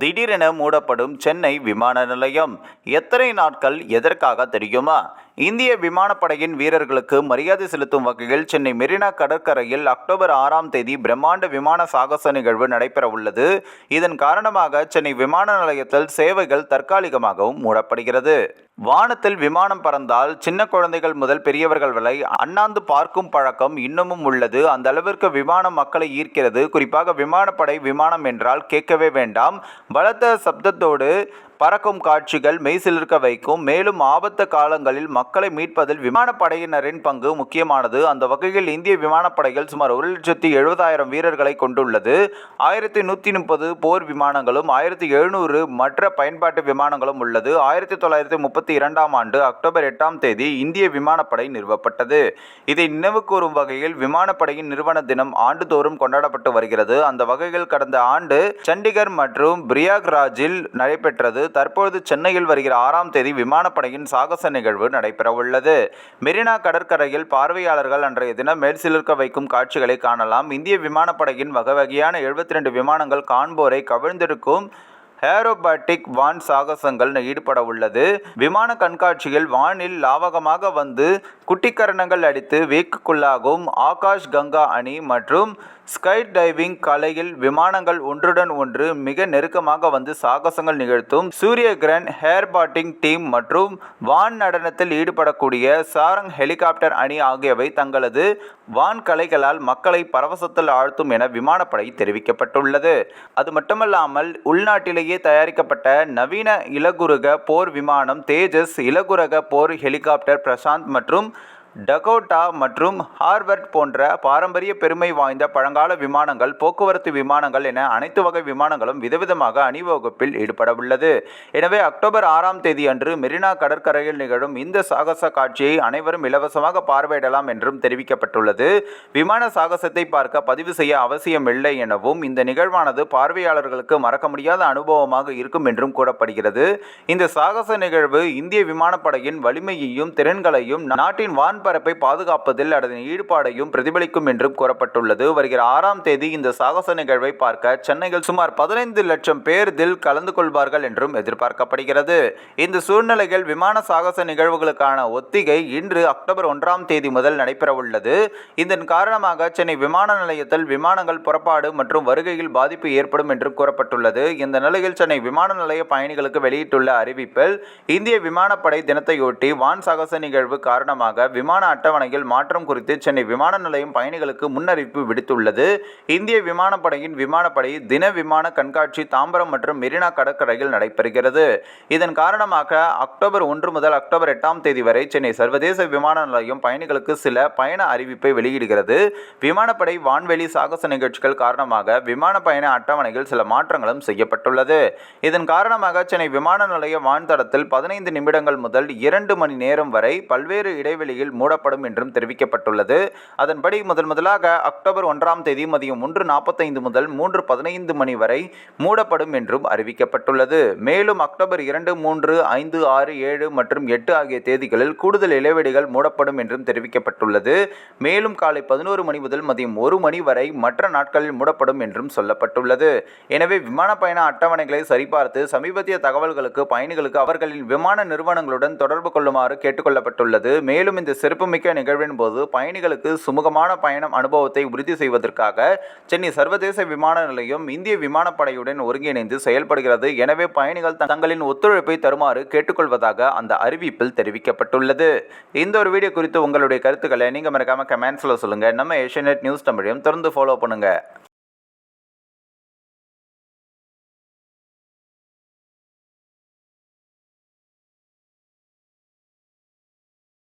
திடீரென மூடப்படும் சென்னை விமான நிலையம். எத்தனை நாட்கள் எதற்காக தெரியுமா? இந்திய விமானப்படையின் வீரர்களுக்கு மரியாதை செலுத்தும் வகையில் சென்னை மெரினா கடற்கரையில் அக்டோபர் ஆறாம் தேதி பிரம்மாண்ட விமான சாகச நிகழ்வு நடைபெற உள்ளது. இதன் காரணமாக சென்னை விமான நிலையத்தில் சேவைகள் தற்காலிகமாகவும் மூடப்படுகிறது. வானத்தில் விமானம் பறந்தால் சின்ன குழந்தைகள் முதல் பெரியவர்கள் வரை அண்ணாந்து பார்க்கும் பழக்கம் இன்னமும் உள்ளது. அந்த அளவிற்கு விமானம் மக்களை ஈர்க்கிறது. குறிப்பாக விமானப்படை விமானம் என்றால் கேட்கவே வேண்டாம். பலத்த சப்தத்தோடு பறக்கும் காட்சிகள் மெய்சிலிருக்க வைக்கும். மேலும் ஆபத்த காலங்களில் மக்களை மீட்பதில் விமானப்படையினரின் பங்கு முக்கியமானது. அந்த வகையில் இந்திய விமானப்படைகள் சுமார் ஒரு லட்சத்தி எழுபதாயிரம் வீரர்களை கொண்டுள்ளது. ஆயிரத்தி நூற்றி முப்பது போர் விமானங்களும் ஆயிரத்தி எழுநூறு மற்ற பயன்பாட்டு விமானங்களும் உள்ளது. ஆயிரத்தி தொள்ளாயிரத்தி முப்பத்தி இரண்டாம் ஆண்டு அக்டோபர் எட்டாம் தேதி இந்திய விமானப்படை நிறுவப்பட்டது. இதை நினைவு கூறும் வகையில் விமானப்படையின் நிறுவன தினம் ஆண்டுதோறும் கொண்டாடப்பட்டு வருகிறது. அந்த வகையில் கடந்த ஆண்டு சண்டிகர் மற்றும் பிரியாக்ராஜில் நடைபெற்றது. தற்பொழுது சென்னையில் வருகிற ஆறாம் தேதி விமானப்படையின் சாகச நிகழ்வு நடைபெறவுள்ளது. மெரினா கடற்கரையில் பார்வையாளர்கள் அன்றைய தினம் மேற்சிலிருக்க வைக்கும் காட்சிகளை காணலாம். இந்திய விமானப்படையின் வகை வகையான எழுபத்தி ரெண்டு விமானங்கள் காண்போரை கவிழ்ந்திருக்கும் ஏரோபாட்டிக் வான் சாகசங்கள் ஈடுபட உள்ளது. விமான கண்காட்சியில் வானில் லாவகமாக வந்து குட்டிக்கரணங்கள் அடித்து வீக்குக்குள்ளாகும் ஆகாஷ் கங்கா அணி மற்றும் ஸ்கை டைவிங் கலையில் விமானங்கள் ஒன்றுடன் ஒன்று மிக நெருக்கமாக வந்து சாகசங்கள் நிகழ்த்தும். சூரிய கிரண் ஹேர்பாட்டிங் டீம் மற்றும் வான் நடனத்தில் ஈடுபடக்கூடிய சாரங் ஹெலிகாப்டர் அணி ஆகியவை தங்களது வான் கலைகளால் மக்களை பரவசத்தில் ஆழ்த்தும் என விமானப்படை தெரிவிக்கப்பட்டுள்ளது. அது மட்டுமல்லாமல் உள்நாட்டிலேயே தயாரிக்கப்பட்ட நவீன இலகுரக போர் விமானம் தேஜஸ் இலகுரக போர் ஹெலிகாப்டர் பிரசாந்த் மற்றும் டகோட்டா மற்றும் ஹார்வர்ட் போன்ற பாரம்பரிய பெருமை வாய்ந்த பழங்கால விமானங்கள் போக்குவரத்து விமானங்கள் என அனைத்து வகை விமானங்களும் விதவிதமாக அணிவகுப்பில் ஈடுபட உள்ளது எனவே அக்டோபர் ஆறாம் தேதி அன்று மெரினா கடற்கரையில் நிகழும் இந்த சாகச காட்சியை அனைவரும் இலவசமாக பார்வையிடலாம் என்றும் தெரிவிக்கப்பட்டுள்ளது. விமான சாகசத்தை பார்க்க பதிவு செய்ய அவசியமில்லை எனவும் இந்த நிகழ்வானது பார்வையாளர்களுக்கு மறக்க முடியாத அனுபவமாக இருக்கும் என்றும் கூறப்படுகிறது. இந்த சாகச நிகழ்வு இந்திய விமானப்படையின் வலிமையையும் திறன்களையும் நாட்டின் வான் வான்பரப்பை பாதுகாப்பதில் அதன் ஈடுபாடையும் பிரதிபலிக்கும் என்றும் கூறப்பட்டுள்ளது. வருகிற ஆறாம் தேதி இந்த சாகச நிகழ்வை பார்க்க சென்னையில் சுமார் பதினைந்து லட்சம் பேர் இதில் கலந்து கொள்வார்கள் என்றும் எதிர்பார்க்கப்படுகிறது. இந்த சூழ்நிலையில் விமான சாகச நிகழ்வுகளுக்கான ஒத்திகை இன்று அக்டோபர் ஒன்றாம் தேதி முதல் நடைபெறவுள்ளது. இதன் காரணமாக சென்னை விமான நிலையத்தில் விமானங்கள் புறப்பாடு மற்றும் வருகையில் பாதிப்பு ஏற்படும் என்று கூறப்பட்டுள்ளது. இந்த நிலையில் சென்னை விமான நிலைய பயணிகளுக்கு வெளியிட்டுள்ள அறிவிப்பில் இந்திய விமானப்படை தினத்தையொட்டி வான் சாகச நிகழ்வு காரணமாக விமான விமான அட்டவணையில் மாற்றம் குறித்து சென்னை விமான நிலையம் பயணிகளுக்கு முன்னறிவிப்பு விடுத்துள்ளது. இந்திய விமானப்படையின் விமானப்படை தின விமான கண்காட்சி தாம்பரம் மற்றும் மெரினா கடற்கரையில் நடைபெறுகிறது. இதன் காரணமாக அக்டோபர் ஒன்று முதல் அக்டோபர் எட்டாம் தேதி வரை சென்னை சர்வதேச விமான நிலையம் பயணிகளுக்கு சில பயண அறிவிப்பை வெளியிடுகிறது. விமானப்படை வான்வெளி சாகச நிகழ்ச்சிகள் காரணமாக விமான பயண அட்டவணையில் சில மாற்றங்களும் செய்யப்பட்டுள்ளது. இதன் காரணமாக சென்னை விமான நிலைய வான்தடத்தில் பதினைந்து நிமிடங்கள் முதல் இரண்டு மணி நேரம் வரை பல்வேறு இடைவெளியில் மூடப்படும் என்றும் தெரிவிக்கப்பட்டுள்ளது. அதன்படி முதன் முதலாக அக்டோபர் ஒன்றாம் தேதி மதியம் ஒன்று நாற்பத்தைந்து முதல் மூன்று பதினைந்து மணி வரை மூடப்படும் என்றும் அறிவிக்கப்பட்டுள்ளது. மேலும் அக்டோபர் இரண்டு மூன்று ஐந்து ஆறு ஏழு மற்றும் எட்டு ஆகிய தேதிகளில் கூடுதல் இடைவெளிகள் மூடப்படும் என்றும் தெரிவிக்கப்பட்டுள்ளது. மேலும் காலை பதினோரு மணி முதல் மதியம் ஒரு மணி வரை மற்ற நாட்களில் மூடப்படும் என்றும் சொல்லப்பட்டுள்ளது. எனவே விமான பயண அட்டவணைகளை சரிபார்த்து சமீபத்திய தகவல்களுக்கு பயணிகளுக்கு அவர்களின் விமான நிறுவனங்களுடன் தொடர்பு கொள்ளுமாறு கேட்டுக்கொள்ளப்பட்டுள்ளது. மேலும் இந்த சிறப்புமிக்க நிகழ்வின் போது பயணிகளுக்கு சுமூகமான பயணம் அனுபவத்தை உறுதி செய்வதற்காக சென்னை சர்வதேச விமான நிலையம் இந்திய விமானப்படையுடன் ஒருங்கிணைந்து செயல்படுகிறது. எனவே பயணிகள் தங்களின் ஒத்துழைப்பை தருமாறு கேட்டுக்கொள்வதாக அந்த அறிவிப்பில் தெரிவிக்கப்பட்டுள்ளது. இந்த ஒரு வீடியோ குறித்து உங்களுடைய கருத்துக்களை நீங்கள் மறக்காமல் கமெண்ட்ஸில் சொல்லுங்கள் நம்ம ஏஷியநெட் நியூஸ் தமிழையும் தொடர்ந்து ஃபாலோ பண்ணுங்கள்